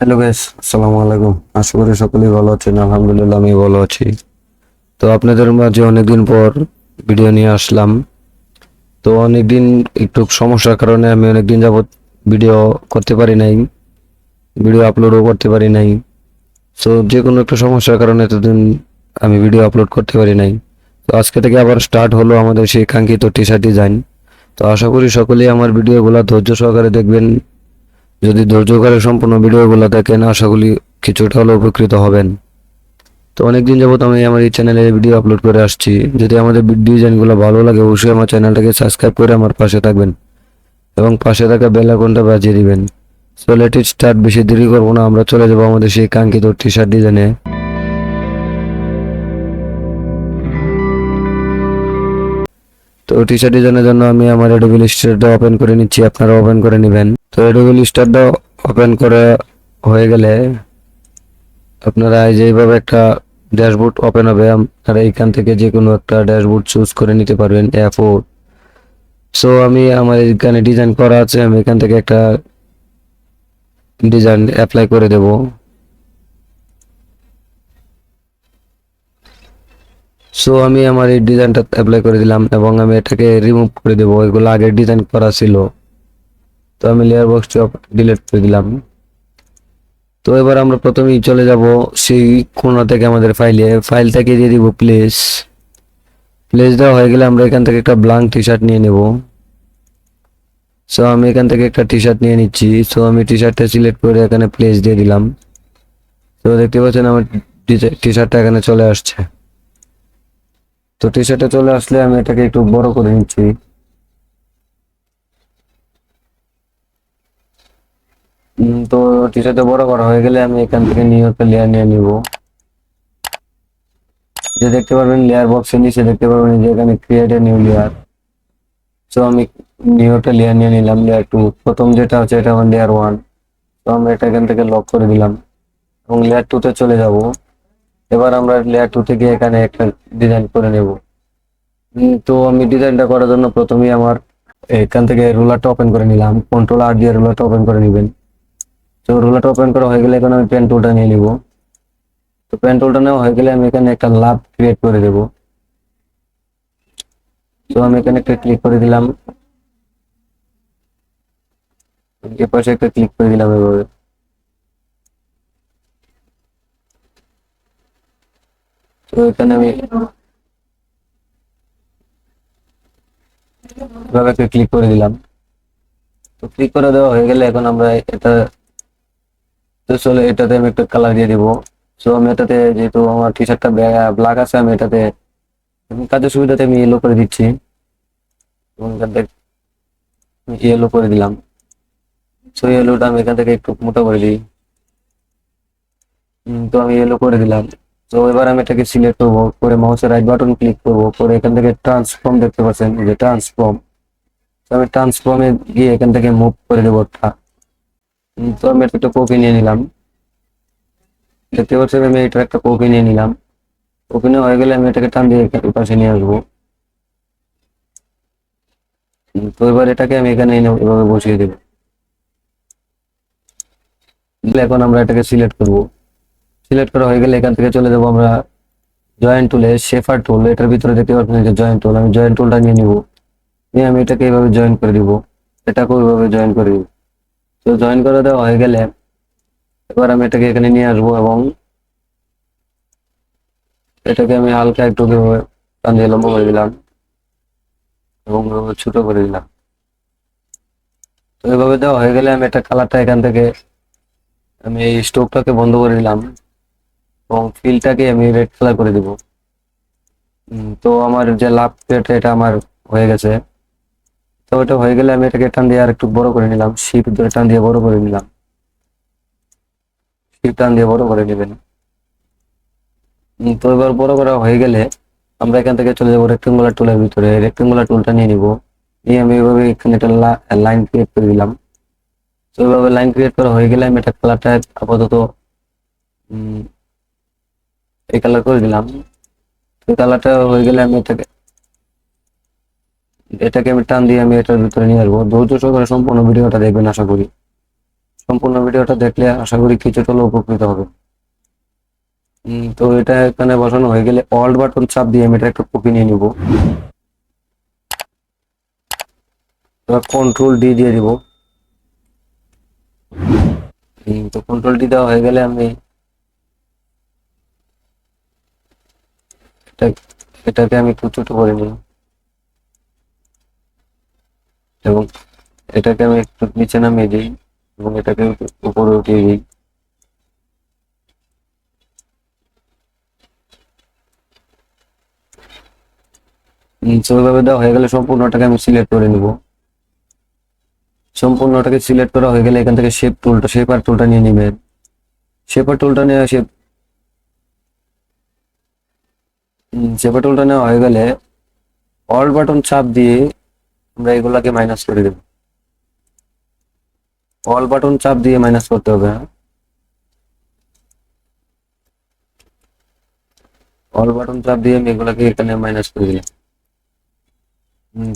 Hello guys আসসালামু আলাইকুম। আশা করি সকলেই ভালো আছেন। আলহামদুলিল্লাহ আমি ভালো আছি। তো আপনাদের মাঝে অনেকদিন পর ভিডিও নিয়ে আসলাম। তো অনেকদিন একটু সমস্যার কারণে আমি অনেকদিন যাবত ভিডিও করতে পারি নাই। ভিডিও আপলোডও করতে পারি নাই। সো যে কোনো একটা সমস্যার কারণে এতদিন আমি ভিডিও আপলোড করতে পারি নাই। তো আজকে থেকে আবার স্টার্ট হলো আমাদের সেই কাঙ্ক্ষিত টি শার্ট ডিজাইন তো আশা করি সকলেই আমার ভিডিওগুলো ধৈর্য সহকারে দেখবেন। যদি ধৈর্য করে সম্পূর্ণ ভিডিওগুলো দেখেন, আশা করি কিছুটা হলেও উপকৃত হবেন। তো অনেকদিন যাবত আমি আমার এই চ্যানেলে ভিডিও আপলোড করে আসছি। যদি আমাদের ডিজাইনগুলো ভালো লাগে, অবশ্যই আমার চ্যানেলটাকে সাবস্ক্রাইব করে আমার পাশে থাকবেন এবং পাশে থাকা বেল আইকনটা বাজিয়ে দিবেন। সো লেটেস্ট স্টার্ট বেশি দেরি করব না, আমরা চলে যাব আমাদের সেই কাঙ্ক্ষিত টি শার্ট ডিজাইনে তো টি শার্ট ডিজাইনের জন্য আমি আমার এডোবিল স্টারটা ওপেন করে নিচ্ছি। আপনারা ওপেন করে নেবেন। তো এডোবিল স্টারটা ওপেন করে হয়ে গেলে আপনারা এই যে একটা ড্যাশবোর্ড ওপেন হবে। আপনারা এইখান থেকে যে কোনো একটা ড্যাশবোর্ড চুজ করে নিতে পারবেন এ ফোর সো আমি আমার এখানে ডিজাইন করা আছে। আমি এখান থেকে একটা ডিজাইন অ্যাপ্লাই করে দেব। সো আমি আমার এই ডিজাইনটা অ্যাপ্লাই করে দিলাম এবং আমি এটাকে রিমুভ করে দেবো। এগুলো আগে ডিজাইন করা ছিল। তো আমি লেয়ার বক্সটি ডিলিট করে দিলাম। তো এবার আমরা প্রথমেই চলে যাব সেই কোনা থেকে আমাদের ফাইলে ফাইল থেকে দিয়ে দিব প্লেস প্লেস দেওয়া হয়ে গেলে আমরা এখান থেকে একটা ব্লাঙ্ক টি শার্ট নিয়ে নেব। সো আমি এখান থেকে একটা টি শার্ট নিয়ে নিচ্ছি। সো আমি টি শার্টটা সিলেক্ট করে এখানে প্লেস দিয়ে দিলাম। তো দেখতে পাচ্ছেন আমার টি শার্টটা এখানে চলে আসছে। তো টি শার্টে চলে আসলে আমি এটাকে একটু বড় করে নিচ্ছি। তো টি শার্টে বড় করা হয়ে গেলে আমি এখান থেকে নিউ একটা লেয়ার নিয়ে নিব। যে দেখতে পারবেন লেয়ার বক্সের নিচে দেখতে পারবেন যে এখানে ক্রিয়েট এ নিউ লেয়ার তো আমি নিউ একটা লেয়ার নিয়ে নিলাম লেয়ার টু প্রথম যেটা হচ্ছে এটা আমার লেয়ার ওয়ান তো আমরা এটা এখান থেকে লক করে দিলাম এবং লেয়ার টু তে চলে যাব। এবার আমরা লেয়ার টু থেকে এখানে একটা ডিজাইন করে নেব। তো আমি ডিজাইনটা করার জন্য প্রথমেই আমার এখান থেকে রোলারটা ওপেন করে নিলাম। কন্ট্রোল আর দিয়ে রোলারটা ওপেন করে নেবেন। তো রোলারটা ওপেন করা হয়ে গেলে এখন আমি পেন টুলটা নিয়ে নিব। তো পেন টুলটা নেওয়া হয়ে গেলে আমি এখানে একটা লাভ ক্রিয়েট করে দেব। তো আমি এখানে একটা ক্লিক করে দিলাম। এর পাশে একটা ক্লিক করে দিলাম এভাবে। তো এখানে আমি এভাবে ক্লিক করে দিলাম। তো ক্লিক করে দেওয়া হয়ে গেলে এখন আমরা এটা তো চলে এটাতে আমি একটা কালার দিয়ে দিব। সো আমি এটাতে যেহেতু আমার টি শার্টটা ব্ল্যাক আছে, আমি এটাতে কাজের সুবিধাতে আমি ইয়েলো করে দিচ্ছি। এবং ইয়েলো করে দিলাম। সো ইয়েলোটা আমি এখান থেকে একটু মোটা করে দিই। তো আমি ইয়েলো করে দিলাম। তো এবার আমি এটাকে সিলেক্ট করব করে মাউসের রাইট বাটন ক্লিক করব করে এখান থেকে ট্রান্সফর্ম দেখতে পাচ্ছেন এই যে ট্রান্সফর্ম তো আমি ট্রান্সফর্মে গিয়ে এখান থেকে মুভ করে দেবো একটা উম, তো আমি একটা কপি নিয়ে নিলাম। দেখতে পাচ্ছেন আমি এটা একটা কপি নিয়ে নিলাম। কপি নেওয়া হয়ে গেলে আমি এটাকে টান দিয়ে এখানে পাশে নিয়ে আসব। উম, তো এবার এটাকে আমি এখানে এনে এভাবে বসিয়ে দেবো। দিলে এখন আমরা এটাকে সিলেক্ট করব। সিলেক্ট করা হয়ে গেলে এখান থেকে চলে যাব আমরা জয়েন্ট টুলে শেফার টুল এটার ভিতরে দেখতে পাচ্ছেন যে জয়েন্ট টুল আমি জয়েন্ট টুলটা নিয়ে নিব। নিয়ে আমি এটাকে এইভাবে জয়েন করে দিব। এটাকেও এইভাবে জয়েন করে দিব। তো জয়েন করে দেওয়া হয়ে গেলে এবার আমি এটাকে এখানে নিয়ে আসব এবং এটাকে আমি হালকা একটু টান লম্বা করে দিলাম এবং ছোট করে দিলাম। তো এভাবে দেওয়া হয়ে গেলে আমি একটা কালারটা এখান থেকে আমি এই স্টোভটাকে বন্ধ করে দিলাম। এবং ফিলটাকে আমি রেড কালার করে দিব। তো আমার যে লাভ প্লেট এটা আমার হয়ে গেছে। তো ওটা হয়ে গেলে আমি এটাকে টান দিয়ে আর একটু বড় করে নিলাম। শিপ ধরে টান দিয়ে বড় করে নিলাম। শিপ টান দিয়ে বড় করে নেবেন। তো এবার বড় করা হয়ে গেলে আমরা এখান থেকে চলে যাব রেক্টেঙ্গুলার টুলের ভিতরে। রেক্টেঙ্গুলার টুলটা নিয়ে নিব। নিয়ে আমি এভাবে এখানে একটা লাইন ক্রিয়েট করে দিলাম। তো এভাবে লাইন ক্রিয়েট করা হয়ে গেলে আমি এটা কালারটা আপাতত এই কালার করে দিলাম। তো কালারটা হয়ে গেলে আমি এটাকে এটাকে আমি টান দিয়ে আমি এটার ভিতরে নিয়ে আসব। ধৈর্য সহকারে সম্পূর্ণ ভিডিওটা দেখবেন, আশা করি। সম্পূর্ণ ভিডিওটা দেখলে আশা করি কিছুটা হলেও উপকৃত হবে। তো এটা এখানে বসানো হয়ে গেলে অল্ট বাটন চাপ দিয়ে আমি এটা একটু কপি নিয়ে নিব। কন্ট্রোল ডি দিয়ে দিব। তো কন্ট্রোল ডি দেওয়া হয়ে গেলে আমি এটা এটাকে আমি একটু করে নিই। এবং এটাকে আমি একটু নিচে নামিয়ে দিই এবং এটাকে উপরে উঠিয়ে দিই। ওইভাবে দেওয়া হয়ে গেলে সম্পূর্ণটাকে আমি সিলেক্ট করে নিব। সম্পূর্ণটাকে সিলেক্ট করা হয়ে গেলে এখান থেকে শেপ টুলটা শেপার টুলটা নিয়ে নিবেন। শেপার টুলটা নিয়ে শেপ শেপার টুলটা নেওয়া হয়ে গেলে অল বাটন চাপ দিয়ে আমরা এগুলাকে মাইনাস করে দেব। অল বাটন চাপ দিয়ে মাইনাস করতে হবে হ্যাঁ? অল বাটন চাপ দিয়ে আমি এগুলাকে এখানে মাইনাস করে দিলাম।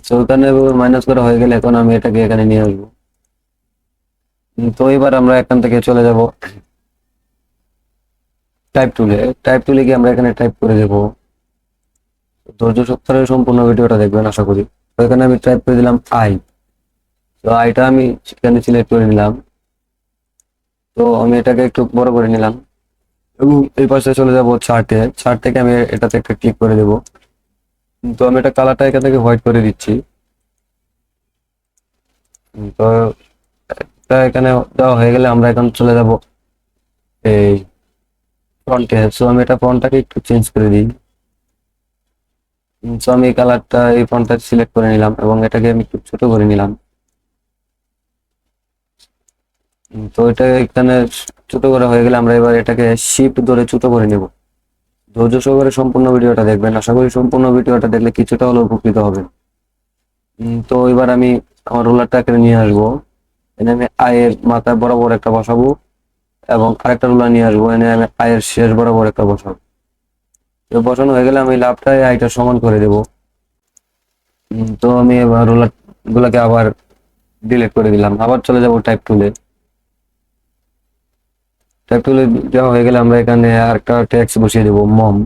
তো ওখানে মাইনাস করা হয়ে গেলে এখন আমি এটাকে এখানে নিয়ে আসব। তো এবার আমরা এখান থেকে চলে যাব টাইপ টুলে টাইপ টুলে গিয়ে আমরা এখানে টাইপ করে দেবো। ধৈর্য সপ্তাহের সম্পূর্ণ ভিডিওটা দেখবেন, আশা করি। তো এখানে আমি টাইপ করে দিলাম আই তো আইটা আমি সেখানে সিলেক্ট করে নিলাম। তো আমি এটাকে একটু বড় করে নিলাম। এবং এই পাশে চলে যাব চার্টে চার্ট থেকে আমি এটাতে একটা ক্লিক করে দেবো। তো আমি এটা কালারটা এখান থেকে হোয়াইট করে দিচ্ছি। তো এখানে দেওয়া হয়ে গেলে আমরা এখন চলে যাব এই ফ্রন্টে সো আমি এটা ফ্রন্টটাকে একটু চেঞ্জ করে দিই। সো আমি এই কালারটা এই ফন্টটা সিলেক্ট করে নিলাম এবং এটাকে আমি একটু ছোট করে নিলাম। তো এটা এখানে ছোট করা হয়ে গেলে আমরা এবার এটাকে শিফট ধরে ছোট করে নেব। ধৈর্য সহকারে সম্পূর্ণ ভিডিওটা দেখবেন। আশা করি সম্পূর্ণ ভিডিওটা দেখলে কিছুটা হলেও উপকৃত হবে তো এবার আমি আমার রোলারটাকে নিয়ে আসব। এনে আমি আয়ের মাথায় বরাবর একটা বসাবো এবং আরেকটা রোলার নিয়ে আসব। এনে আমি আয়ের শেষ বরাবর একটা বসাবো। বসানো হয়ে গেলে আমি লাভটাই আইটা সমান করে দেব। তো আমি এবার রোলার গুলাকে আবার ডিলিট করে দিলাম। আবার চলে যাব টাইপ টুলে টাইপ টুলে দেওয়া হয়ে গেলে আমরা এখানে আরেকটা ট্যাক্স বসিয়ে দেব mom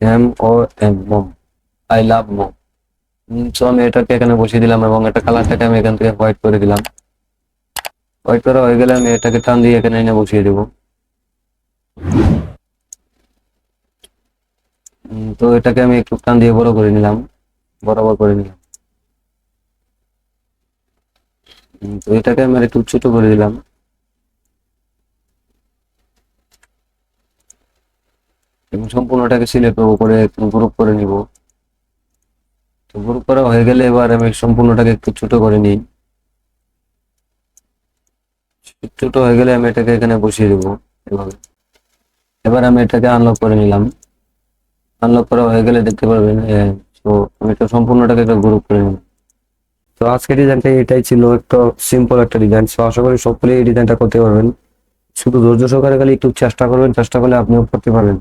M O M mom I love mom তো আমি এটাকে এখানে বসিয়ে দিলাম এবং এটা কালারটাকে আমি এখান থেকে হোয়াইট করে দিলাম। হোয়াইট করা হয়ে গেলে আমি এটাকে টান দিয়ে এখানে এনে বসিয়ে দেবো। তো এটাকে আমি একটু টান দিয়ে বড় করে নিলাম। বরাবর করে নিলাম। তো এটাকে আমি একটু ছোট করে দিলাম। এবং সম্পূর্ণটাকে সিলেক্ট করে একটু গ্রুপ করে নিব। তো গ্রুপ করা হয়ে গেলে এবার আমি সম্পূর্ণটাকে একটু ছোট করে নিই। ছোট হয়ে গেলে আমি এটাকে এখানে বসিয়ে দেবো এবার আমি এটাকে আনলক করে নিলাম। আনলক করা হয়ে গেলে দেখতে পারবেন তো আমি এটা সম্পূর্ণটাকে একটা গ্রুপ করে নিলাম তো আজকের ডিজাইনটা এটাই ছিল, একটা সিম্পল একটা ডিজাইন তো আশা করি সকলেই এই ডিজাইনটা করতে পারবেন। শুধু ধৈর্য সহকারে খালি একটু চেষ্টা করবেন, চেষ্টা করলে আপনিও করতে পারবেন।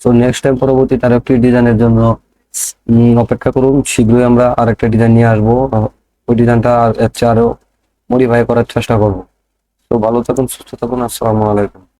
তো নেক্সট টাইম পরবর্তী তার একটি ডিজাইনের জন্য অপেক্ষা করুন। শীঘ্রই আমরা আরেকটা ডিজাইন নিয়ে আসব। ওই ডিজাইনটা চেয়ে আরও মডিফাই করার চেষ্টা করব। তো ভালো থাকুন, সুস্থ থাকুন। আসসালামু আলাইকুম।